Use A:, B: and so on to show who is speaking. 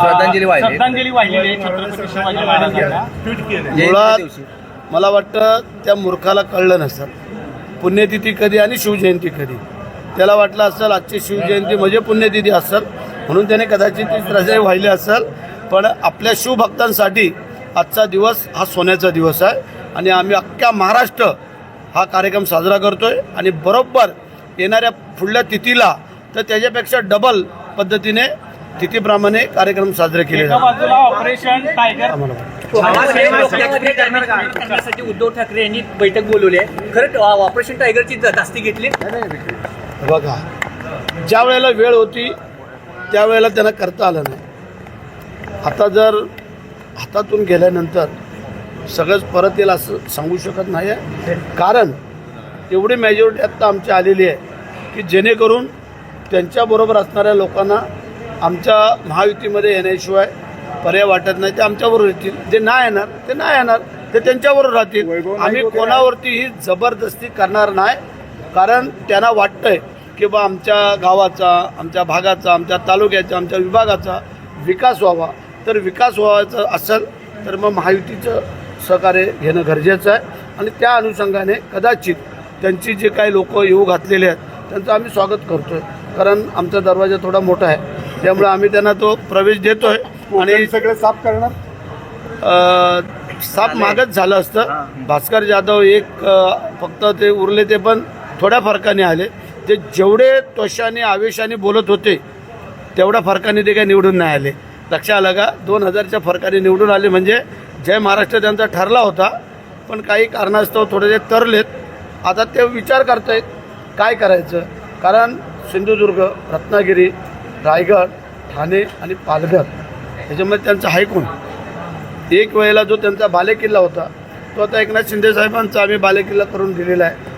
A: श्रद्धांजली वाहिली.
B: श्रद्धांजली वाहिलेली आहे. छत्रपती शिवाजी महाराजांना.
A: जयंतीच्या
C: मुळात. मला वाटतं त्या मूर्खाला कळलं नसेल. पुण्यतिथी कधी आणि शिवजयंती कधी. त्याला वाटलं असेल आजची शिवजयंती म्हणजे पुण्यतिथी असेल. म्हणून त्याने कदाचित ती श्रद्धांजली वाहिली असेल. पण आपल्या शिवभक्तांसाठी आजचा दिवस हा सोन्याचा दिवस आहे. आणि आम्ही अख्ख्या महाराष्ट्र हा कार्यक्रम साजरा करतोय. आणि बरोबर येणाऱ्या पुढल्या तिथीला तर त्याच्यापेक्षा डबल पद्धतीने तिथीप्रमाणे कार्यक्रम साजरे केले
B: एका
C: जातात.
B: बाजूला ऑपरेशन टायगर.
A: करण्यासाठी उद्धव ठाकरे यांनी बैठक बोलवली आहे. खरं ऑपरेशन टायगरची जास्ती घेतली.
C: बघा ज्या वेळेला वेळ होती त्यावेळेला त्यांना करता आलं नाही. आता जर हातातून गेल्यानंतर सगळंच परत येईल असं सांगू शकत नाही आहे कारण एवढी मेजॉरिटी आत्ता आमची आलेली आहे की जेणेकरून त्यांच्याबरोबर असणाऱ्या लोकांना आमच्या महायुतीमध्ये येण्याशिवाय पर्याय वाटत नाही. ते आमच्याबरोबर येतील. जे नाही येणार ते नाही येणार ते त्यांच्याबरोबर राहतील. आम्ही कोणावरतीही जबरदस्ती करणार नाही. कारण त्यांना वाटतंय की बा आमच्या गावाचा आमच्या भागाचा आमच्या तालुक्याचा आमच्या विभागाचा विकास व्हावा. तर विकास व्हावायचा असेल तर मग महायुतीचं सहकार्य घेणं गरजेचं आहे. आणि त्या अनुषंगाने कदाचित त्यांची जे काही लोक येऊ घातलेले आहेत त्यांचं आम्ही स्वागत करतोय. कारण आमचा दरवाजा थोडा मोठा आहे. त्यामुळे आम्ही त्यांना तो प्रवेश देतोय. आणि
D: सगळे साफ करणार?
C: अ, साप मागच झालं असतं. भास्कर जाधव एक फक्त ते उरले ते पण थोड्या फरकाने आले. ते जेवढे त्वशाने आवेशाने बोलत होते तेवढ्या फरकाने ते काही निवडून नाही आले. लक्षात आलं का? दोन हजारच्या फरकाने निवडून आले म्हणजे जय महाराष्ट्र त्यांचा ठरला होता पण काही कारणास्तव थोडेसे तरलेत. आता ते विचार करतायत काय करायचं? कारण सिंधुदुर्ग रत्नागिरी रायगड ठाणे आणि पालघर. त्याच्यामध्ये त्यांचा हायकून एक वेळेला जो त्यांचा बालेकिल्ला होता तो आता एकनाथ शिंदे साहेबांचा आम्ही बालेकिल्ला करून दिलेला आहे.